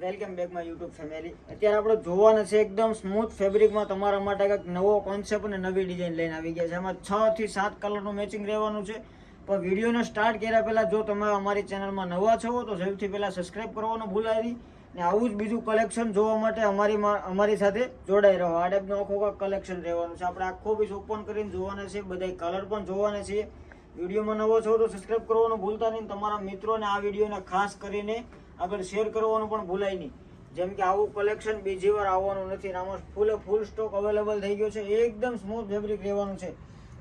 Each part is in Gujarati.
Welcome back my YouTube family. અત્યારે આપણે જોવાના છે એકદમ સ્મૂથ ફેબ્રિકમાં તમારા માટે કંઈક નવો કોન્સેપ્ટ અને નવી ડિઝાઇન લઈને આવી ગયા છે. એમાં છ થી સાત કલરનું મેચિંગ રહેવાનું છે. પણ વિડીયોને સ્ટાર્ટ કર્યા પહેલાં જો તમે અમારી ચેનલમાં નવા છો, તો સૌથી પહેલાં સબસ્ક્રાઇબ કરવાનું ભૂલાય નહીં ને આવું જ બીજું કલેક્શન જોવા માટે અમારી અમારી સાથે જોડાઈ રહો. આ ટાઈપનું આખું કલેક્શન રહેવાનું છે. આપણે આખો બીજ ઓપન કરીને જોવાના છે. બધા કલર પણ જોવાના છે. વિડીયોમાં નવો છો તો સબસ્ક્રાઇબ કરવાનું ભૂલતા નહીં. તમારા મિત્રોને આ વિડીયોને ખાસ કરીને આગળ શેર કરવાનું પણ ભૂલાય નહીં. જેમ કે આવું કલેક્શન બીજી વાર આવવાનું નથી. આમાં ફૂલે ફૂલ સ્ટોક અવેલેબલ થઈ ગયો છે. એકદમ સ્મૂથ ફેબ્રિક રહેવાનું છે.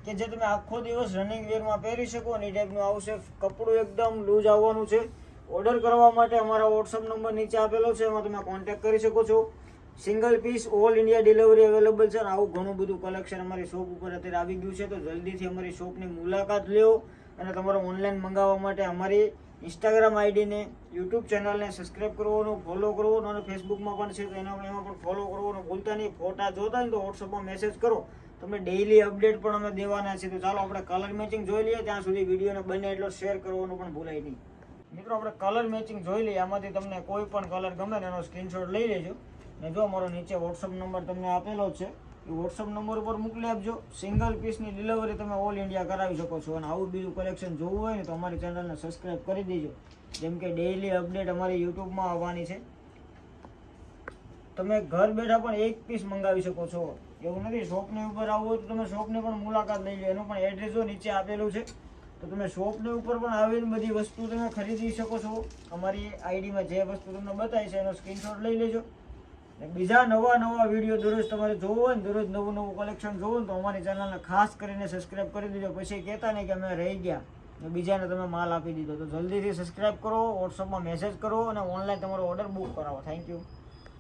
કે જે તમે આખો દિવસ રનિંગ વેરમાં પહેરી શકો અને એ ટાઈપનું આવશે. કપડું એકદમ લૂઝ આવવાનું છે. ઓર્ડર કરવા માટે અમારા વોટ્સઅપ નંબર નીચે આપેલો છે. એમાં તમે કોન્ટેક્ટ કરી શકો છો. Single piece all India delivery available છે અને આવું ઘણું બધું કલેક્શન અમારી શોપ ઉપર અત્યારે આવી ગયું છે. તો જલ્દીથી અમારી શોપની મુલાકાત લ્યો અને તમારે ઓનલાઈન મંગાવવા માટે અમારી ઇન્સ્ટાગ્રામ આઈડીને યુટ્યુબ ચેનલને સબસ્ક્રાઇબ કરવાનું ફોલો કરવાનું અને ફેસબુકમાં પણ છે તો એના એમાં પણ ફોલો કરવાનું. ભૂલતા નહીં, ફોટા જોતા ને તો વોટ્સઅપમાં મેસેજ કરો. તમે ડેઇલી અપડેટ પણ અમે દેવાના છે તો ચાલો આપણે કલર મેચિંગ જોઈ લઈએ. ત્યાં સુધી વિડીયોને બને એટલો શેર કરવાનું પણ ભૂલાય નહીં. મિત્રો, આપણે કલર મેચિંગ જોઈ લઈએ. આમાંથી તમને કોઈ પણ કલર ગમે ને એનો સ્ક્રીનશોટ લઈ લેજો. ને જો અમારો નીચે વોટ્સઅપ નંબર તમને આપેલો છે, એ વોટ્સઅપ નંબર ઉપર મોકલી આપજો. સિંગલ પીસની ડિલિવરી તમે ઓલ ઇન્ડિયા કરાવી શકો છો. અને આવું બીજું કલેક્શન જોવું હોય ને તો અમારી ચેનલને સબસ્ક્રાઈબ કરી દેજો. જેમ કે ડેઈલી અપડેટ અમારી યુટ્યુબમાં આવવાની છે. તમે ઘર બેઠા પણ એક પીસ મંગાવી શકો છો. એવું નથી શોપની ઉપર આવવું હોય તો તમે શોપની પણ મુલાકાત લઈ લો. એનું પણ એડ્રેસો નીચે આપેલું છે. તો તમે શોપની ઉપર પણ આવીને બધી વસ્તુ તમે ખરીદી શકો છો. અમારી આઈડીમાં જે વસ્તુ તમને બતાવી છે એનો સ્ક્રીનશોટ લઈ લેજો. બીજા નવા નવા વીડિયો દરરોજ તમારે જોવો હોય ને, દરરોજ નવું નવું કલેક્શન જોવું ને, તો અમારી ચેનલને ખાસ કરીને સબસ્ક્રાઇબ કરી દીધો પછી કહેતા નહીં કે અમે રહી ગયા ને બીજાને તમે માલ આપી દીધો. તો જલ્દીથી સબસ્ક્રાઇબ કરો વોટ્સઅપમાં મેસેજ કરો અને ઓનલાઈન તમારો ઓર્ડર બુક કરાવો. Thank you